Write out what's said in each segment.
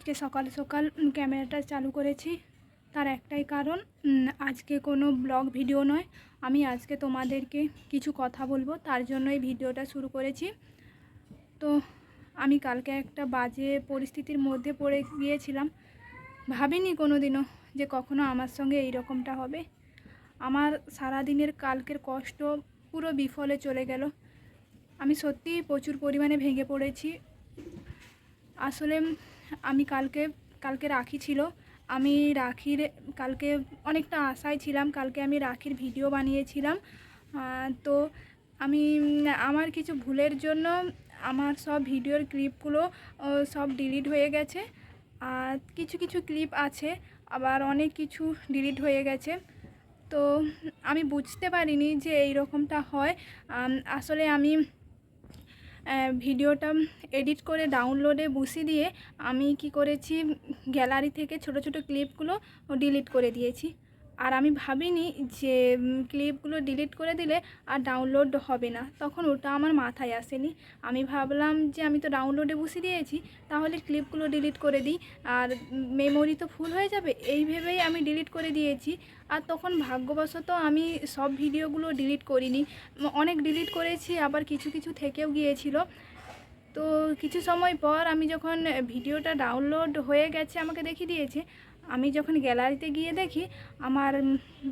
আজকে সকাল সকাল ক্যামেরাটা চালু করেছি। তার একটাই কারণ আজকে কোনো ব্লগ ভিডিও নয়। আমি আজকে তোমাদেরকে কিছু কথা বলব, তার জন্য এই ভিডিওটা শুরু করেছি। তো আমি কালকে একটা বাজে পরিস্থিতির মধ্যে পড়ে গিয়েছিলাম। ভাবিনি কোনো দিনও যে কখনো আমার সঙ্গে এই রকমটা হবে। আমার সারাদিনের কালকের কষ্ট পুরো বিফলে চলে গেল। আমি সত্যিই প্রচুর পরিমাণে ভেঙে পড়েছি। আসলে আমি কালকে কালকে রাখি ছিল। আমি রাখির, কালকে অনেকটা আশায় ছিলাম, কালকে আমি রাখির ভিডিও বানিয়েছিলাম। তো আমি, আমার কিছু ভুলের জন্য আমার সব ভিডিওর ক্লিপগুলো সব ডিলিট হয়ে গেছে। আর কিছু কিছু ক্লিপ আছে, আবার অনেক কিছু ডিলিট হয়ে গেছে। তো আমি বুঝতে পারিনি যে এই রকমটা হয় আসলে আমি ভিডিওটা এডিট করে ডাউনলোডে বসিয়ে দিয়ে আমি কি করেছি, গ্যালারি থেকে ছোট ছোট ক্লিপগুলো ডিলিট করে দিয়েছি। আর আমি ভাবিনি যে ক্লিপগুলো ডিলিট করে দিলে আর ডাউনলোড হবে না। তখন ওটা আমার মাথায় আসেনি। আমি ভাবলাম যে, আমি তো ডাউনলোডে বসিয়ে দিয়েছি, তাহলে ক্লিপগুলো ডিলিট করে দিই। আর মেমোরি তো ফুল হয়ে যাবে, এই ভেবেই আমি ডিলিট করে দিয়েছি। আর তখন ভাগ্যবশত আমি সব ভিডিওগুলো ডিলিট করিনি। অনেক ডিলিট করেছি, আবার কিছু কিছু থেকেও গিয়েছিল। তো কিছু সময় পর আমি যখন ভিডিওটা ডাউনলোড হয়ে গেছে, আমাকে দেখিয়ে দিয়েছে আমি যখন গ্যালারিতে গিয়ে দেখি, আমার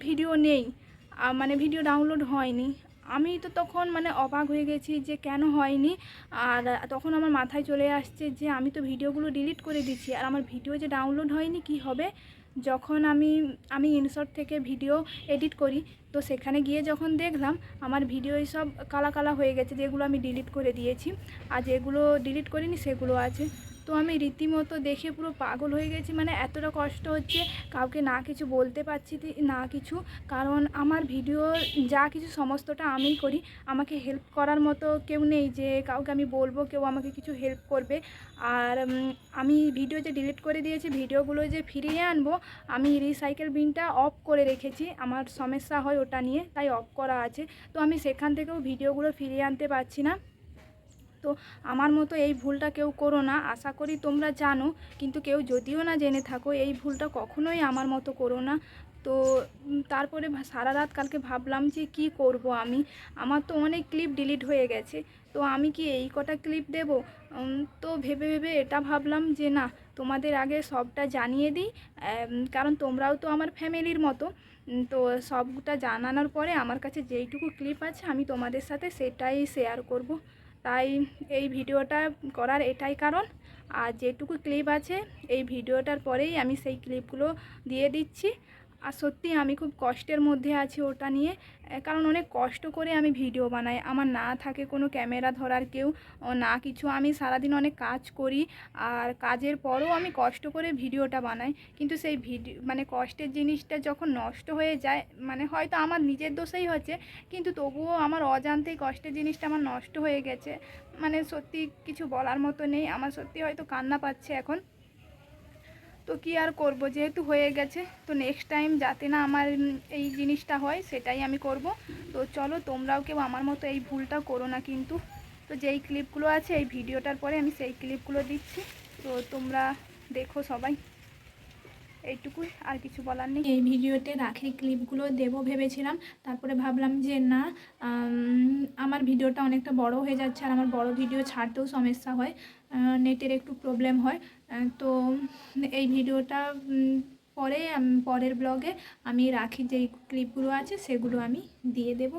ভিডিও নেই মানে ভিডিও ডাউনলোড হয়নি। আমি তো তখন মানে অবাক হয়ে গেছি যে কেন হয়নি? আর তখন আমার মাথায় চলে আসছে যে আমি তো ভিডিওগুলো ডিলিট করে দিচ্ছি। আর আমার ভিডিও যে ডাউনলোড হয়নি কি হবে? যখন আমি আমি ইনশর্ট থেকে ভিডিও এডিট করি, তো সেখানে গিয়ে যখন দেখলাম, আমার ভিডিও সব কালা কালা হয়ে গেছে, যেগুলো আমি ডিলিট করে দিয়েছি। আর যেগুলো ডিলিট করিনি, সেগুলো আছে। তো আমি রীতিমতো দেখে পুরো পাগল হয়ে গেছি। মানে এতটা কষ্ট হচ্ছে, কাউকে না কিছু বলতে পারছি না কিছু। কারণ আমার ভিডিও যা কিছু সমস্তটা আমিই করি। আমাকে হেল্প করার মতো কেউ নেই যে কাউকে আমি বলব, কেউ আমাকে কিছু হেল্প করবে। আর আমি ভিডিও যে ডিলিট করে দিয়েছি, ভিডিওগুলো যে ফিরিয়ে আনব, আমি রিসাইকেল বিনটা অফ করে রেখেছি। আমার সমস্যা হয় ওটা নিয়ে, তাই অফ করা আছে। তো আমি সেখান থেকেও ভিডিওগুলো ফিরিয়ে আনতে পারছি না। তো আমার মতো এই ভুলটা কেউ করো না। আশা করি তোমরা জানো, কিন্তু কেউ যদিও না জেনে থাকো, এই ভুলটা কখনোই আমার মতো করো না। তো তারপরে সারা রাত কালকে ভাবলাম যে কি করব আমি। আমার তো অনেক ক্লিপ ডিলিট হয়ে গেছে, তো আমি কি এই কটা ক্লিপ দেব? তো ভেবে ভেবে এটা ভাবলাম যে না, তোমাদের আগে সবটা জানিয়ে দিই। কারণ তোমরাও তো আমার ফ্যামিলির মতো। তো সবটা জানানোর পরে আমার কাছে যেইটুকু ক্লিপ আছে, আমি তোমাদের সাথে সেটাই শেয়ার করব। তাই এই ভিডিওটা করার এটাই কারণ। আর যেটুকু ক্লিপ আছে, এই ভিডিওটার পরেই আমি সেই ক্লিপগুলো দিয়ে দিচ্ছি। আর সত্যি আমি খুব কষ্টের মধ্যে আছি ওটা নিয়ে। কারণ অনেক কষ্ট করে আমি ভিডিও বানাই। আমার না থাকে কোনো ক্যামেরা ধরার কেউ না কিছু। আমি সারাদিন অনেক কাজ করি আর কাজের পরও আমি কষ্ট করে ভিডিওটা বানাই। কিন্তু সেই ভিডিও মানে কষ্টের জিনিসটা যখন নষ্ট হয়ে যায় মানে হয়তো আমার নিজের দোষেই হচ্ছে, কিন্তু তবুও আমার অজান্তেই কষ্টের জিনিসটা আমার নষ্ট হয়ে গেছে। মানে সত্যি কিছু বলার মতো নেই। আমার সত্যি হয়তো কান্না পাচ্ছে এখন। তো কি আর করব? যেহেতু হয়ে গেছে, তো নেক্সট টাইম যাতে না আমার এই জিনিসটা হয়, সেটাই আমি করব। তো চলো, তোমরাও কেউ আমার মতো এই ভুলটা করো না কিন্তু। তো যেই ক্লিপগুলো আছে, এই ভিডিওটার পরে আমি সেই ক্লিপগুলো দিচ্ছি। তো তোমরা দেখো সবাই। এইটুকুই, আর কিছু বলার নেই। এই ভিডিওতে রাখির ক্লিপগুলো দেবো ভেবেছিলাম। তারপরে ভাবলাম যে না আমার ভিডিওটা অনেকটা বড় হয়ে যাচ্ছে, আর আমার বড় ভিডিও ছাড়তেও সমস্যা হয়। নেটের একটু প্রবলেম হয়। তো এই ভিডিওটা পরে পরের ব্লগে আমি রাখি যেই ক্লিপগুলো আছে, সেগুলো আমি দিয়ে দেবো।